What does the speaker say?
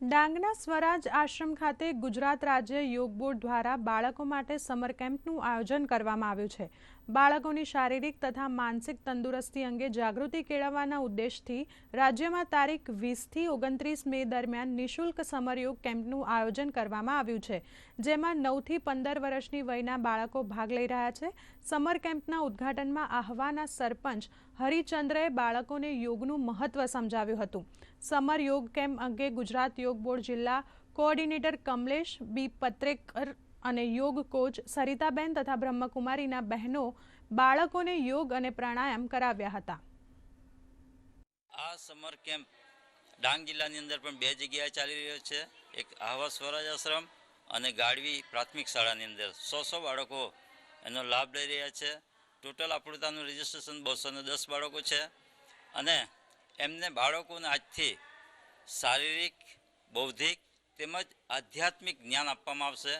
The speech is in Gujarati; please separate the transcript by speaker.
Speaker 1: ડાંગના સ્વરાજ આશ્રમ ખાતે ગુજરાત રાજ્ય યોગ બોર્ડ દ્વારા બાળકો માટે સમર કેમ્પનું આયોજન કરવામાં આવ્યું છે. બાળકોની શારીરિક તથા માનસિક તંદુરસ્તી અંગે જાગૃતિ કેળવવાના ઉદ્દેશથી રાજ્યમાં તારીખ વીસથી ઓગણત્રીસ મે દરમિયાન નિઃશુલ્ક સમર યોગ કેમ્પનું આયોજન કરવામાં આવ્યું છે, જેમાં નવથી પંદર વર્ષની વયના બાળકો ભાગ લઈ રહ્યા છે. સમર કેમ્પના ઉદ્ઘાટનમાં આહવાના સરપંચ હરિચંદ્રએ બાળકોને યોગનું મહત્વ સમજાવ્યું હતું. સમર યોગ કેમ્પ અંગે ગુજરાત યોગ બોર્ડ જિલ્લા કોઓર્ડિનેટર કમલેશ, બી પત્રેકર અને યોગ કોચ સરિતાબેન તથા બ્રહ્મકુમારીના બહેનો બાળકોને યોગ અને પ્રાણાયામ કરાવ્યા હતા.
Speaker 2: આ સમર કેમ્પ ડાંગ જિલ્લાની અંદર પણ બે જગ્યાએ ચાલી રહ્યો છે. એક આહવા સ્વરાજ આશ્રમ અને ગાડવી પ્રાથમિક શાળાની અંદર. સો સો બાળકો એનો લાભ લઈ રહ્યા છે. ટોટલ આપણું ત્યાંનું રજિસ્ટ્રેશન બસો દસ બાળકો છે. અને એમને બાળકોને આજથી શારીરિક બૌદ્ધિક તેમજ આધ્યાત્મિક જ્ઞાન આપવામાં આવશે.